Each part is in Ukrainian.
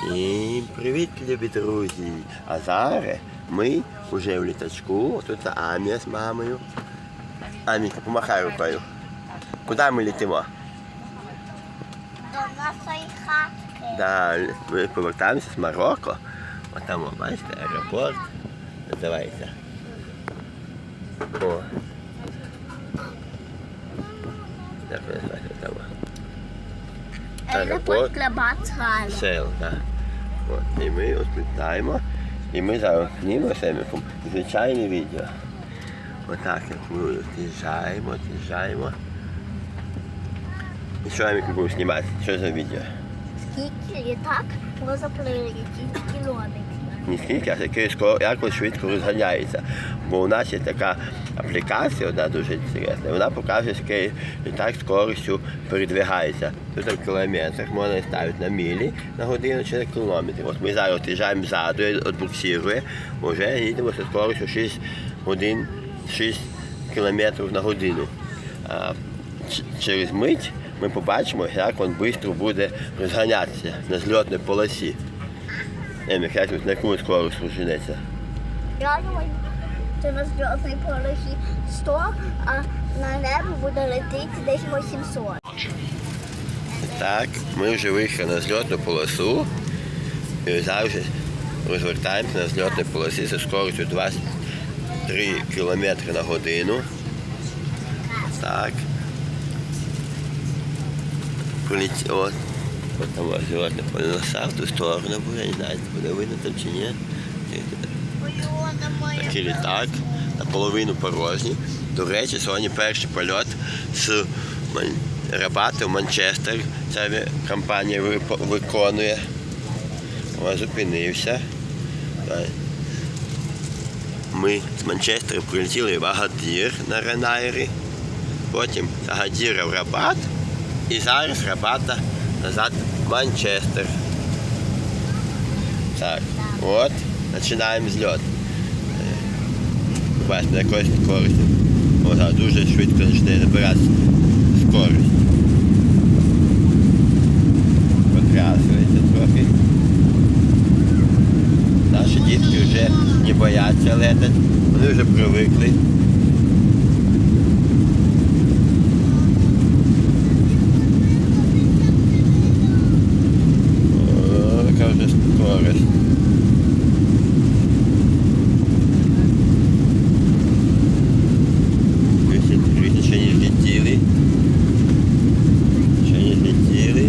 Всім привіт, любі друзі! А зараз ми вже в літачку. Тут Амія з мамою. Аміка, помахай рукою. Куди ми літимо? До нашої хатки. Да, ми повертаємося з Марокко. От там, бачите, аеропорт. Називається. О. Як називається там? Аеропорт для Бацгана. Сел, так. От, і ми от літаємо. І ми зараз знімемо Семіком звичайне відео. Отак, як ми з'їжджаємо, з'їжджаємо. І що ми будемо знімати? Що за відео? Скільки літак може прилетіти кілометрів? Не скільки, а скоро, як швидко розганяється. Бо у нас є така аплікація, одна дуже цікава, вона показує, з який літак скоростю передвигається. Тут в кілометрах можна ставити на мілі на годину чи на кілометр. От ми зараз їжджаємо ззаду, от буксирує, вже їдемо зі скоростю 6 годин, 6 кілометрів на годину. А через мить ми побачимо, як він швидко буде розганятися на зльотній полосі. Емік, як на яку скорость розженеться? Думаю, що на зльотній полосі 100, а на небо буде летіти десь 800. Так, ми вже вийшли на зльотну полосу. І зараз розвертаємося на зльотній полосі зі скоростю 23 км на годину. Так. Поліці... От. От там зльотна полоса в ту сторону буде, не знаю, буде видно там чи ні. Такий літак, наполовину порожній. До речі, сьогодні перший польот з Рабати в Манчестер. Ця компанія виконує. Ось зупинився. Ми з Манчестера прилетіли в Агадір на Ренайрі, потім з Агадіра в Рабат і зараз Рабата назад в Манчестер. Так, от, починаємо зльот. Бачите, на якоїсь скорості. Можна дуже швидко почне набиратися скорість. Потрясується трохи. Наші дітки вже не бояться летати, вони вже привикли. О, яка вже скорость. Дивіться, ще не злетіли. Ще не злетіли.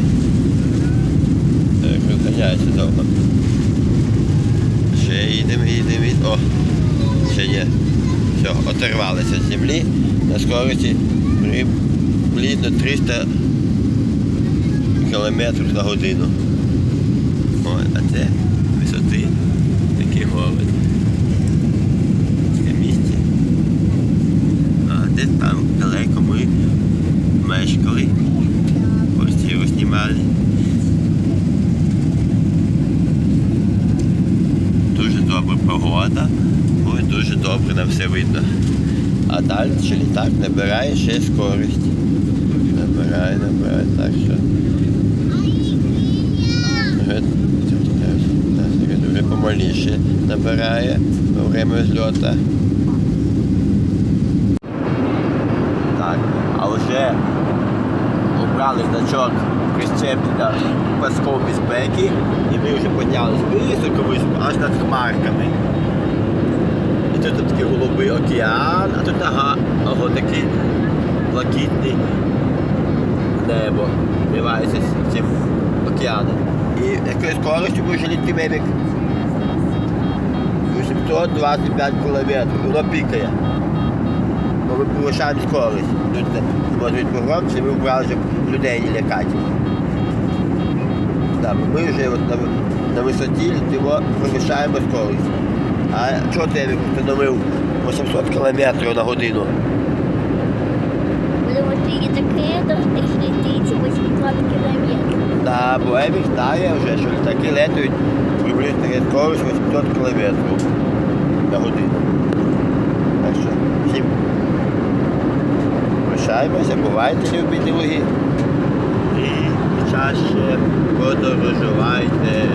Так, розганяється довго. Ще їдемо, їдемо, їдемо. О, ще є. Все, оторвалися з землі на скорості приблизно 300 кілометрів на годину. Ой, а це висоти такі гори. Це місце. А десь там далеко ми мешкали. Квартиру знімали. Дуже добра погода, дуже добре нам все видно. А далі літак набирає ще скорість. Набирає, набирає, так що. Вже, помаліше набирає во время зльота. Так, а вже обрали значок прищеплення пасков безпеки і ми вже піднялися високо, високо, аж над хмарками. Голубий океан, а тут ага, ого, такий блакитний небо вливається з цим океаном. І якою скоростю буде літи мемік? 825 кілометрів, воно пікає ми повишаємо скорість. Тут може бути погромче, ми вбрали, щоб людей не лякати. Да, ми вже на, на висоті літимо, повишаємо скорість. А чого ти встановив 800 км на годину? Будемо тільки таке, то летіти 800 кілометрів. Да, бо Емік знає вже, що літаки летають приблизно таке скорість 800 км на годину. Так що всім прощаємося, бувайте, любі другі. І чаще подорожувайте.